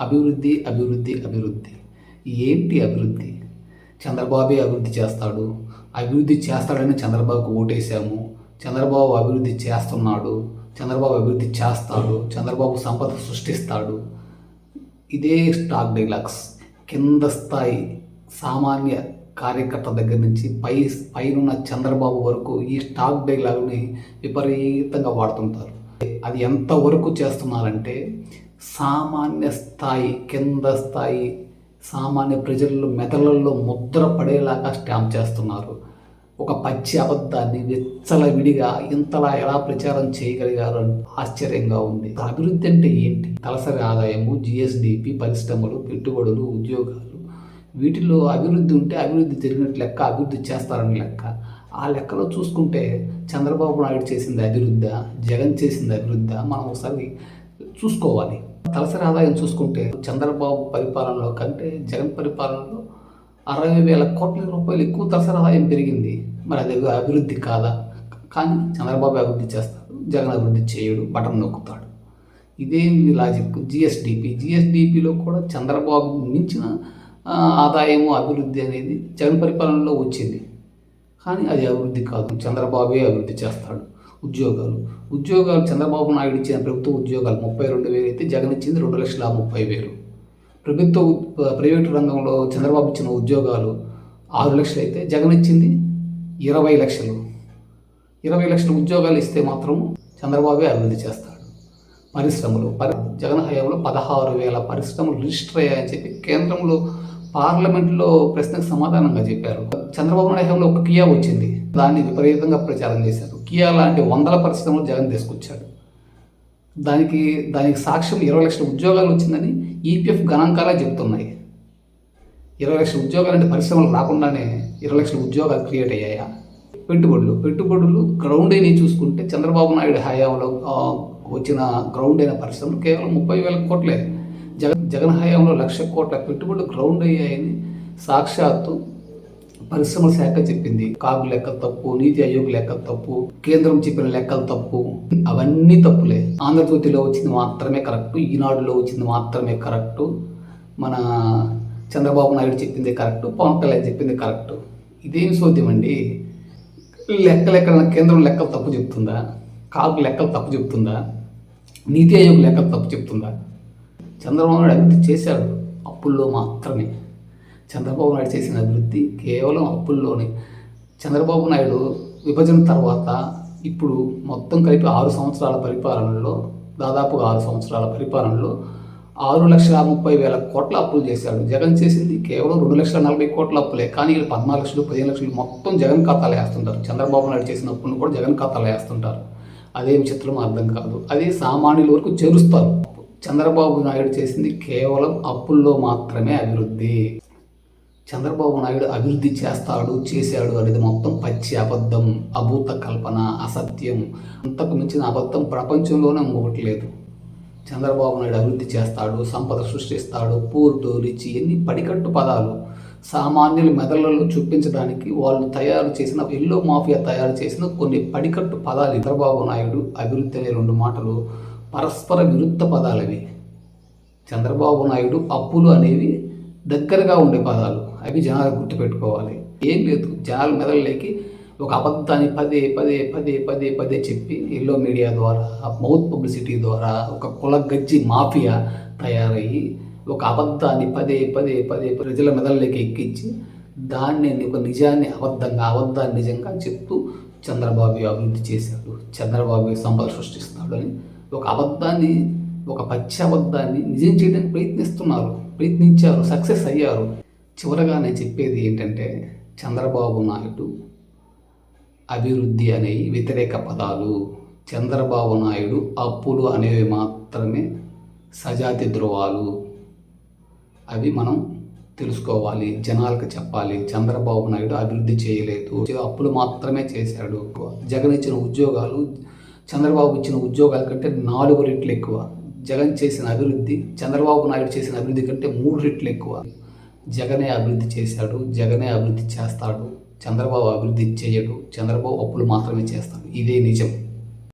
అభివృద్ధి అభివృద్ధి అభివృద్ధి. ఏంటి అభివృద్ధి? చంద్రబాబే అభివృద్ధి చేస్తాడు. అభివృద్ధి చేస్తాడని చంద్రబాబుకు ఓటేశాము. చంద్రబాబు అభివృద్ధి చేస్తున్నాడు. చంద్రబాబు అభివృద్ధి చేస్తాడు. చంద్రబాబు సంపద సృష్టిస్తాడు. ఇదే స్టాక్ డైలాగ్స్ కింద స్థాయి సామాన్య కార్యకర్త దగ్గర నుంచి పై పైనున్న చంద్రబాబు వరకు ఈ స్టాక్ డైలాగ్ని విపరీతంగా వాడుతుంటారు. అది ఎంతవరకు చేస్తున్నారంటే సామాన్య స్థాయి కింద స్థాయి సామాన్య ప్రజల్లో మెదళ్ళల్లో ముద్ర పడేలాగా స్టాంప్ చేస్తున్నారు. ఒక పచ్చి అబద్ధాన్ని విచ్చల విడిగా ఇంతలా ఎలా ప్రచారం చేయగలిగారు ఆశ్చర్యంగా ఉంది. అభివృద్ధి అంటే ఏంటి? తలసరి ఆదాయము జిఎస్డిపి పరిశ్రమలు పెట్టుబడులు ఉద్యోగాలు. వీటిలో అభివృద్ధి ఉంటే అభివృద్ధి జరిగినట్టు లెక్క అభివృద్ధి చేస్తారని లెక్క. ఆ లెక్కలో చూసుకుంటే చంద్రబాబు నాయుడు చేసింది అభివృద్ధి జగన్ చేసింది అభివృద్ధి. మనం ఒకసారి చూసుకోవాలి. తలసరి ఆదాయం చూసుకుంటే చంద్రబాబు పరిపాలనలో కంటే జగన్ పరిపాలనలో అరవై వేల కోట్ల రూపాయలు ఎక్కువ తలసరి ఆదాయం పెరిగింది. మరి అది అభివృద్ధి కాదా? కానీ చంద్రబాబు అభివృద్ధి చేస్తాడు జగన్ అభివృద్ధి చేయడు బటన్ నొక్కుతాడు. ఇదే లాజిక్. జిఎస్డిపి. జిఎస్డిపిలో కూడా చంద్రబాబు మించిన ఆదాయము అభివృద్ధి అనేది జగన్ పరిపాలనలో వచ్చింది. కానీ అది అభివృద్ధి కాదు. చంద్రబాబే అభివృద్ధి చేస్తాడు. ఉద్యోగాలు. ఉద్యోగాలు చంద్రబాబు నాయుడు ఇచ్చిన ప్రభుత్వ ఉద్యోగాలు ముప్పై రెండు వేలు అయితే జగన్ ఇచ్చింది రెండు లక్షల ముప్పై వేలు. ప్రభుత్వ ప్రైవేటు రంగంలో చంద్రబాబు ఇచ్చిన ఉద్యోగాలు ఆరు లక్షలు అయితే జగన్ ఇచ్చింది ఇరవై లక్షలు. ఇరవై లక్షల ఉద్యోగాలు ఇస్తే మాత్రం చంద్రబాబే అభివృద్ధి చేస్తాడు. పరిశ్రమలు పరి జగన్ హయాంలో పదహారు వేల పరిశ్రమలు రిజిస్టర్ అయ్యాయని చెప్పి కేంద్రంలో పార్లమెంట్లో ప్రశ్నకు సమాధానంగా చెప్పారు. చంద్రబాబు నాయుడు హయాంలో ఒక కియా వచ్చింది. దాన్ని విపరీతంగా ప్రచారం చేశారు. కియా లాంటి వందల పరిశ్రమలు జగన్ తీసుకొచ్చాడు. దానికి దానికి సాక్ష్యం ఇరవై లక్షల ఉద్యోగాలు వచ్చిందని ఈపీఎఫ్ గణాంకాలే చెప్తున్నాయి. ఇరవై లక్షల ఉద్యోగాలు అంటే పరిశ్రమలు రాకుండానే ఇరవై లక్షల ఉద్యోగాలు క్రియేట్ అయ్యాయా? పెట్టుబడులు పెట్టుబడులు గ్రౌండ్ అయినవి చూసుకుంటే చంద్రబాబు నాయుడు హయాంలో వచ్చిన గ్రౌండ్ అయిన పరిశ్రమలు కేవలం ముప్పై వేల కోట్లే. జగన్ జగన్ హయాంలో లక్ష కోట్ల పెట్టుబడులు గ్రౌండ్ అయ్యాయని సాక్షాత్తు పరిశ్రమల శాఖ చెప్పింది. కాగు లెక్క తప్పు నీతి ఆయోగ్ లెక్క తప్పు కేంద్రం చెప్పిన లెక్కలు తప్పు. అవన్నీ తప్పులే. ఆంధ్రజ్యోతిలో వచ్చింది మాత్రమే కరెక్ట్ ఈనాడులో వచ్చింది మాత్రమే కరెక్ట్. మన చంద్రబాబు నాయుడు చెప్పింది కరెక్ట్ పవన్ కళ్యాణ్ చెప్పింది కరెక్ట్. ఇదేం సోద్యం అండి? లెక్కలు ఎక్కడ కేంద్రం లెక్కలు తప్పు చెప్తుందా? కాగు లెక్కలు తప్పు చెప్తుందా? నీతి ఆయోగ్ లెక్కలు తప్పు చెప్తుందా? చంద్రబాబు నాయుడు అభివృద్ధి చేశాడు అప్పుల్లో మాత్రమే. చంద్రబాబు నాయుడు చేసిన అభివృద్ధి కేవలం అప్పుల్లోనే. చంద్రబాబు నాయుడు విభజన తర్వాత ఇప్పుడు మొత్తం కలిపి ఆరు సంవత్సరాల పరిపాలనలో దాదాపుగా ఆరు సంవత్సరాల పరిపాలనలో ఆరు లక్షల ముప్పై వేల కోట్ల అప్పులు చేశాడు. జగన్ చేసింది కేవలం రెండు లక్షల నలభై కోట్ల అప్పులే. కానీ వీళ్ళు పద్నాలుగు లక్షలు పదిహేను లక్షలు మొత్తం జగన్ ఖాతాలో వేస్తుంటారు. చంద్రబాబు నాయుడు చేసిన అప్పులను కూడా జగన్ ఖాతాలో వేస్తుంటారు. అదేం చిత్రం అర్థం కాదు. అది సామాన్యుల వరకు చేరుస్తారు. చంద్రబాబు నాయుడు చేసింది కేవలం అప్పుల్లో మాత్రమే అభివృద్ధి. చంద్రబాబు నాయుడు అభివృద్ధి చేస్తాడు చేశాడు అనేది మొత్తం పచ్చి అబద్ధం అభూత కల్పన అసత్యం. అంతకు మించిన అబద్ధం ప్రపంచంలోనే ఇంకొకటి లేదు చంద్రబాబు నాయుడు అభివృద్ధి చేస్తాడు సంపద సృష్టిస్తాడు పూర్టు రిచి ఎన్ని పడికట్టు పదాలు. సామాన్యుల మెదళ్ళలో చూపించడానికి వాళ్ళు తయారు చేసిన ఎల్లో మాఫియా తయారు చేసిన కొన్ని పడికట్టు పదాలు. చంద్రబాబు నాయుడు అభివృద్ధి అనే రెండు మాటలు పరస్పర విరుద్ధ పదాలవి. చంద్రబాబు నాయుడు అప్పులు అనేవి దగ్గరగా ఉండే పదాలు. అవి జనాలు గుర్తుపెట్టుకోవాలి. ఏం లేదు జనాలు మెదడులోకి ఒక అబద్ధాన్ని పదే పదే పదే పదే పదే చెప్పి ఎల్లో మీడియా ద్వారా మౌత్ పబ్లిసిటీ ద్వారా ఒక కుల గజ్జి మాఫియా తయారయ్యి ఒక అబద్ధాన్ని పదే పదే పదే ప్రజల మెదళ్ళకి ఎక్కించి దాన్ని ఒక నిజాన్ని అబద్ధంగా అబద్ధాన్ని నిజంగా చెప్తూ చంద్రబాబు అభివృద్ధి చేశాడు చంద్రబాబు సంపద సృష్టిస్తాడు అని ఒక అబద్ధాన్ని ఒక పచ్చి అబద్ధాన్ని నిజం చేయడానికి ప్రయత్నిస్తున్నారు. ప్రయత్నించారు సక్సెస్ అయ్యారు. చివరగా నేను చెప్పేది ఏంటంటే చంద్రబాబు నాయుడు అభివృద్ధి అనేవి వ్యతిరేక పదాలు. చంద్రబాబు నాయుడు అప్పులు అనేవి మాత్రమే సజాతి ధృవాలు అవి మనం తెలుసుకోవాలి జనాలకు చెప్పాలి. చంద్రబాబు నాయుడు అభివృద్ధి చేయలేదు. అప్పులు మాత్రమే చేశాడు. జగన్ ఇచ్చిన ఉద్యోగాలు చంద్రబాబు ఇచ్చిన ఉద్యోగాల కంటే నాలుగు రెట్లు ఎక్కువ. జగన్ చేసిన అభివృద్ధి చంద్రబాబు నాయుడు చేసిన అభివృద్ధి కంటే మూడు రెట్లు ఎక్కువ. జగనే అభివృద్ధి చేశాడు జగనే అభివృద్ధి చేస్తాడు చంద్రబాబు అభివృద్ధి చేయడు చంద్రబాబు అప్పులు మాత్రమే చేస్తాడు. ఇదే నిజం.